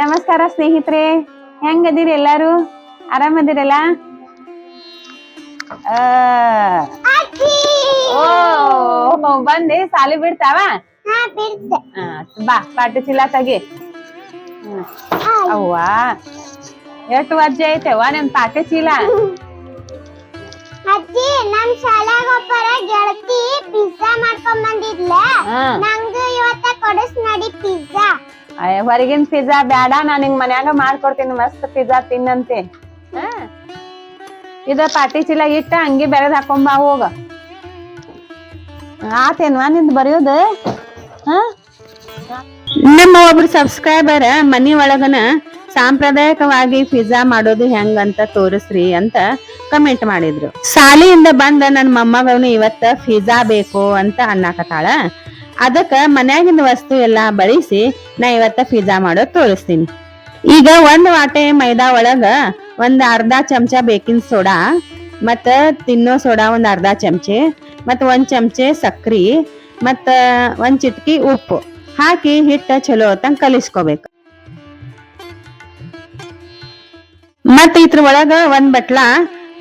ನಮಸ್ಕಾರ ಸ್ನೇಹಿತರೆ ಹೆಂಗದಿರಿ ಎಲ್ಲಾರು? ಆರಾಮದಿರಲ್ಲ? ಓ ಬಂದೆ ಸಾಲಿ ಬಿಡ್ತಾವ? ಬಾ ಪಾಟು ಚೀಲ ತಗಿ. ಅವ್ವಾ ಎಷ್ಟು ವಜ್ಜೆ ಐತೆವ್ವ ನಿಮ್ ಪಾಟಿ ಚೀಲ? ಅಜ್ಜಿ ನಮ್ ಶಾಲ್ಯಾಗ ಒಬ್ಬರ ಗೆಳತಿ ಪಿಜ್ಜಾ ಮಾಡ್ಕೊಂಡ್ ಬಂದಿದ್ಲ ನಂಗೂ ಇವತ್ತ ಕೊಡಸ್ ನಡಿ ಪಿಜ್ಜಾ ಹೊರಗಿನ ಪಿಜ್ಜಾ ಬೇಡ ನಾನು ನಿಂಗ್ ಮನ್ಯಾಗ ಮಾಡ್ಕೊಡ್ತೀನಿ, ಮಸ್ತ್ ಪಿಜ್ಜಾ ತಿನ್ನಂತೆ. ಇದ ಪಾಟಿ ಚೀಲ ಇಟ್ಟ, ಅಂಗಿ ಬೆರೆದ್ ಹಾಕೊಂಬಾ ಹೋಗ. ಆತೇನ್ವಾ ನಿಂದ್ ಬರೆಯೋದು? ನಮ್ಮ ಒಬ್ರು ಸಬ್ಸ್ಕ್ರೈಬರ್ ಮನಿ ಒಳಗನ ಸಾಂಪ್ರದಾಯಿಕವಾಗಿ ಪಿಜ್ಜಾ ಮಾಡೋದು ಹೆಂಗಂತ ತೋರಿಸ್ರಿ ಅಂತ ಕಮೆಂಟ್ ಮಾಡಿದ್ರು. ಶಾಲೆಯಿಂದ ಬಂದ ನನ್ನ ಮೊಮ್ಮಗನು ಇವತ್ತ ಪಿಜ್ಜಾ ಬೇಕು ಅಂತ ಅನ್ನಕತ್ತಾಳ. ಅದಕ್ಕ ಮನ್ಯಾಗಿನ ವಸ್ತು ಎಲ್ಲಾ ಬಳಸಿ ನಾ ಇವತ್ತ ಪಿಜ್ಜಾ ಮಾಡೋದ್ ತೋರಿಸ್ತೀನಿ. ಈಗ ಒಂದ್ ವಾಟೆ ಮೈದಾ ಒಳಗ ಒಂದ್ ಅರ್ಧ ಚಮಚ ಬೇಕಿಂಗ್ ಸೋಡಾ ಮತ್ತ ತಿನ್ನೋ ಸೋಡಾ ಒಂದ್ ಅರ್ಧ ಚಮಚೆ, ಮತ್ತ ಒಂದ್ ಚಮಚೆ ಸಕ್ರಿ, ಮತ್ತ ಒಂದ್ ಚಿಟ್ಕಿ ಉಪ್ಪು ಹಾಕಿ ಹಿಟ್ಟ ಚಲೋ ಹೊತ್ತಂಗ್ ಕಲಿಸ್ಕೋಬೇಕು. ಮತ್ತ ಇದ್ರ ಒಳಗ ಒಂದ್ ಬಟ್ಲ,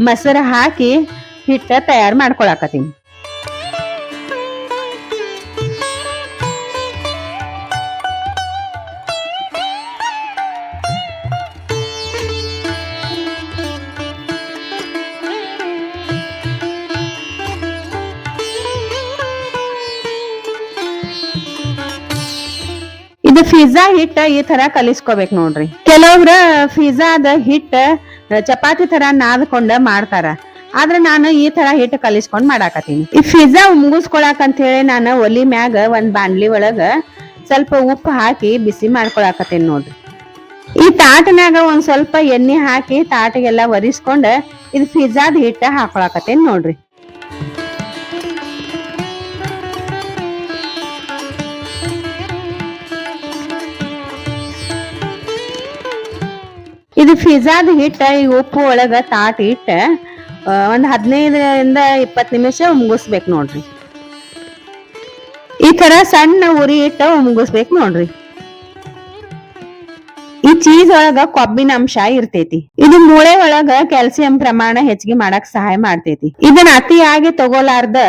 ಮೊಸರು ಹಾಕಿ ಹಿಟ್ಟ ತಯಾರು ಮಾಡ್ಕೊಳಕತ್ತೀನಿ. ಪಿಜ್ಜಾ ಹಿಟ್ಟ ಈ ತರ ಕಲಿಸ್ಕೋಬೇಕು ನೋಡ್ರಿ. ಕೆಲವ್ರ ಪಿಜ್ಜಾದ ಹಿಟ್ಟ, ಚಪಾತಿ ತರ ನಾದ್ಕೊಂಡ ಮಾಡ್ತಾರ. ಆದ್ರೆ ನಾನು ಈ ತರ ಹಿಟ್ಟು ಕಲಿಸ್ಕೊಂಡ್ ಮಾಡಾಕತ್ತೀನಿ. ಈ ಪಿಜ್ಜಾ ಮುಗಿಸ್ಕೊಳಕ್ ಅಂತ ಹೇಳಿ ನಾನು ಒಲಿ ಮ್ಯಾಗ ಒಂದ್ ಬಾಂಡ್ಲಿ ಒಳಗ ಸ್ವಲ್ಪ ಉಪ್ಪು ಹಾಕಿ ಬಿಸಿ ಮಾಡ್ಕೊಳಕತ್ತೀನಿ ನೋಡ್ರಿ. ಈ ತಾಟನ್ಯಾಗ ಒಂದ್ ಸ್ವಲ್ಪ ಎಣ್ಣೆ ಹಾಕಿ ತಾಟಗೆಲ್ಲ ಒರಿಸ್ಕೊಂಡ ಇದು ಪಿಜ್ಜಾದ ಹಿಟ್ಟ ಹಾಕೊಳಕತ್ತೀನಿ ನೋಡ್ರಿ. ಇದು ಫಿಜಾದ ಹಿಟ್ಟ, ಈ ಉಪ್ಪು ಒಳಗ ತಾಟ್ ಹಿಟ್ಟ ಒಂದು ಹದಿನೈದರಿಂದ ಇಪ್ಪತ್ ನಿಮಿಷ ಮುಗಿಸ್ಬೇಕು ನೋಡ್ರಿ. ಈ ತರ ಸಣ್ಣ ಉರಿ ಇಟ್ಟ ಮುಗಿಸ್ಬೇಕು ನೋಡ್ರಿ. ಈ ಚೀಸ್ ಒಳಗ ಕೊಬ್ಬಿನ ಅಂಶ ಇರ್ತೈತಿ. ಇದು ಮೂಳೆ ಒಳಗ ಕ್ಯಾಲ್ಸಿಯಂ ಪ್ರಮಾಣ ಹೆಚ್ಚಿಗೆ ಮಾಡಕ್ ಸಹಾಯ ಮಾಡ್ತೈತಿ. ಇದನ್ನ ಅತಿಯಾಗಿ ತಗೋಲಾರ್ದ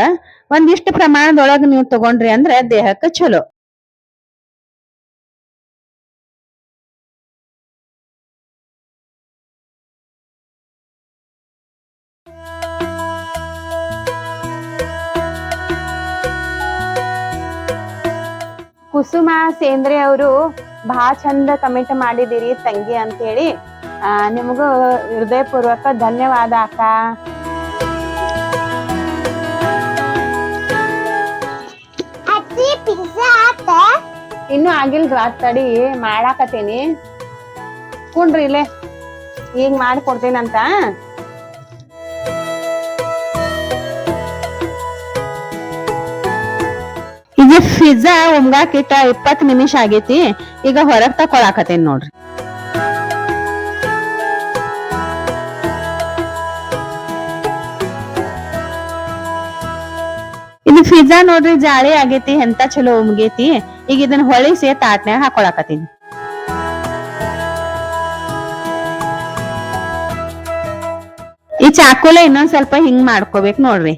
ಒಂದಿಷ್ಟು ಪ್ರಮಾಣದೊಳಗ ನೀವು ತಗೊಂಡ್ರಿ ಅಂದ್ರ ದೇಹಕ್ಕೆ ಚಲೋ. ಕುಸುಮ ಸೇಂದ್ರೆ ಅವರು ಬಹಳ ಚಂದ ಕಮೆಂಟ್ ಮಾಡಿದಿರಿ ತಂಗಿ ಅಂತ ಹೇಳಿ ನಿಮಗೂ ಹೃದಯಪೂರ್ವಕ ಧನ್ಯವಾದ ಅಕ್ಕ. ಇನ್ನು ರಾತ್ ತಡಿ ಮಾಡಾಕತ್ತೀನಿ. ಕುಂಡ್ರಿ ಇಲ್ಲೇ. ಈಗ ಮಾಡ್ಕೊಡ್ತೀನಂತ ಈಗ ಪಿಜ್ಜಾ ಉಮ್ಗಾಕಿಟ್ಟ ಇಪ್ಪತ್ ನಿಮಿಷ ಆಗೇತಿ. ಈಗ ಹೊರಗ್ ತಕೊಳಾಕತ್ತೇನ್ ನೋಡ್ರಿ. ಇದು ಪಿಜ್ಜಾ ನೋಡ್ರಿ ಜಾಳಿ ಆಗೇತಿ, ಎಂತ ಚಲೋ ಉಮ್ಗೈತಿ ಈಗ ಇದನ್ನ ಹೊಳಿಸಿ ತಾಟ್ನ್ಯಾಗ ಹಾಕೊಳಕತ್ತೀನಿ. ಈ ಚಾಕುಲ ಇನ್ನೊಂದ್ ಸ್ವಲ್ಪ ಹಿಂಗ್ ಮಾಡ್ಕೋಬೇಕ್ ನೋಡ್ರಿ.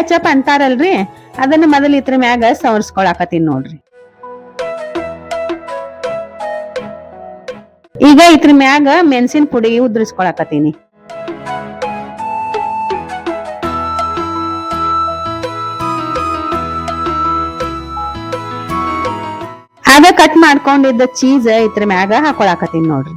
ಕೆಚಪ್ ಅಂತಾರಲ್ರಿ? ಅದನ್ನ ಮೊದಲ ಇದ್ರ ಮ್ಯಾಗ ಸವರ್ಸ್ಕೊಳಕತ್ತೀನಿ ನೋಡ್ರಿ. ಈಗ ಇದ್ರ ಮ್ಯಾಗ ಮೆಣಸಿನ ಪುಡಿ ಉದ್ರಿಸ್ಕೊಳಕತ್ತೀನಿ. ಆಗ ಕಟ್ ಮಾಡ್ಕೊಂಡಿದ್ದ ಚೀಸ್ ಇದ್ರ ಮ್ಯಾಗ ಹಾಕೊಳಕತ್ತೀನಿ ನೋಡ್ರಿ.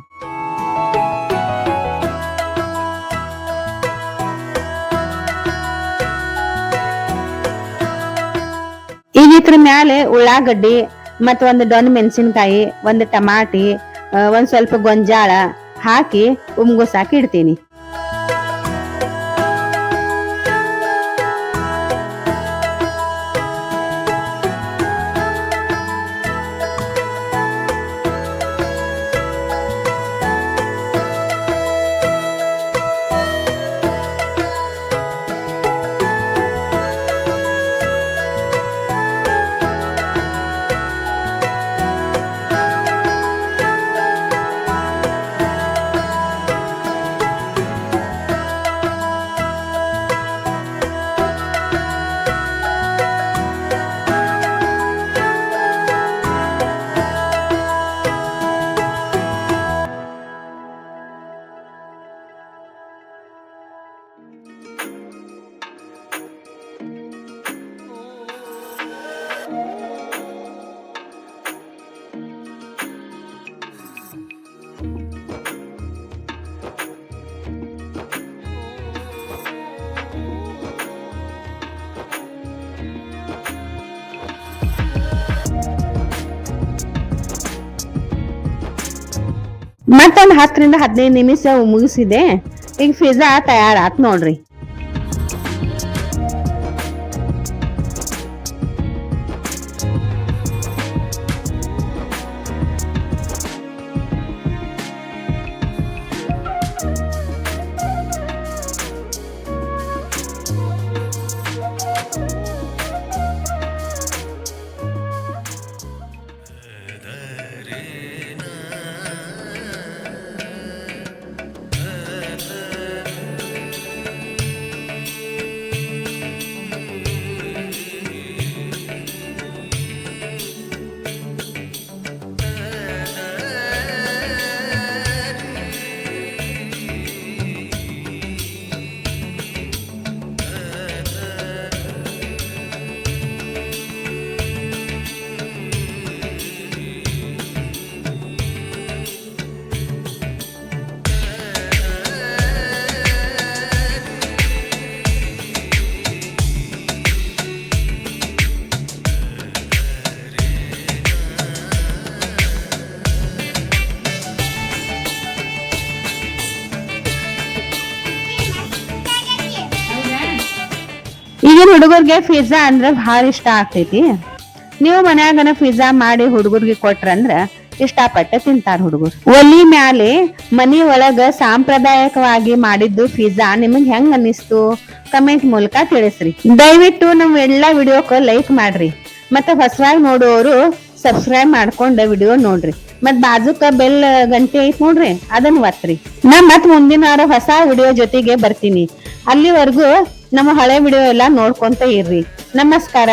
ಇದ್ರ ಮ್ಯಾಲೆ ಉಳ್ಳಾಗಡ್ಡಿ ಮತ್ತ ಒಂದ್ ಡೊನ್ ಮೆಣಸಿನಕಾಯಿ, ಒಂದ್ ಟಮಾಟಿ ಒಂದ್ ಸ್ವಲ್ಪ ಗೊಂಜಾಳ ಹಾಕಿ ಉಮ್ಗುಸಾಕಿ ಇಡ್ತೀನಿ. ಮತ್ತೊಂದು ಹತ್ತರಿಂದ ಹದಿನೈದು ನಿಮಿಷ ಮುಗಿಸಿದೆ. ಈಗ ಪಿಜ್ಜಾ ತಯಾರಾತ್ ನೋಡ್ರಿ. ಹುಡುಗರ್ಗೆ ಪಿಜ್ಜಾ ಅಂದ್ರೆ ಭಾಳ ಇಷ್ಟ ಆಗ್ತೈತಿ. ನೀವು ಮನ್ಯಾಗನ ಪಿಜ್ಜಾ ಮಾಡಿ ಹುಡುಗರಿಗೆ ಕೊಟ್ರಂದ್ರ ಇಷ್ಟಪಟ್ಟೆ ತಿಂತಾರ ಹುಡುಗರು. ಒಲಿ ಮ್ಯಾಲೆ ಮನಿ ಒಳಗ ಸಾಂಪ್ರದಾಯಿಕವಾಗಿ ಮಾಡಿದ್ದು ಪಿಜ್ಜಾ ನಿಮಗ್ ಹೆಂಗ್ ಅನ್ನಿಸ್ತು? ಕಮೆಂಟ್ ಮೂಲಕ ತಿಳಿಸ್ರಿ. ದಯವಿಟ್ಟು ನಮ್ ಎಲ್ಲಾ ವಿಡಿಯೋಕ ಲೈಕ್ ಮಾಡ್ರಿ. ಮತ್ತೆ ಹೊಸವಾಗಿ ನೋಡುವವರು ಸಬ್ಸ್ಕ್ರೈಬ್ ಮಾಡ್ಕೊಂಡ ವಿಡಿಯೋ ನೋಡ್ರಿ. ಮತ್ ಬಾಜುಕ ಬೆಲ್ ಗಂಟೆ ಐತ್ ನೋಡ್ರಿ ಅದನ್ನ ಒತ್ತ್ರಿ ನಾ ಮತ್ ಮುಂದಿನ ವಾರ ಹೊಸ ವಿಡಿಯೋ ಜೊತೆಗೆ ಬರ್ತೀನಿ. ಅಲ್ಲಿವರೆಗೂ ನಮ್ಮ ಹಳೆ ವಿಡಿಯೋ ಎಲ್ಲ ನೋಡ್ಕೊಂತ ಇರ್ರಿ. ನಮಸ್ಕಾರ.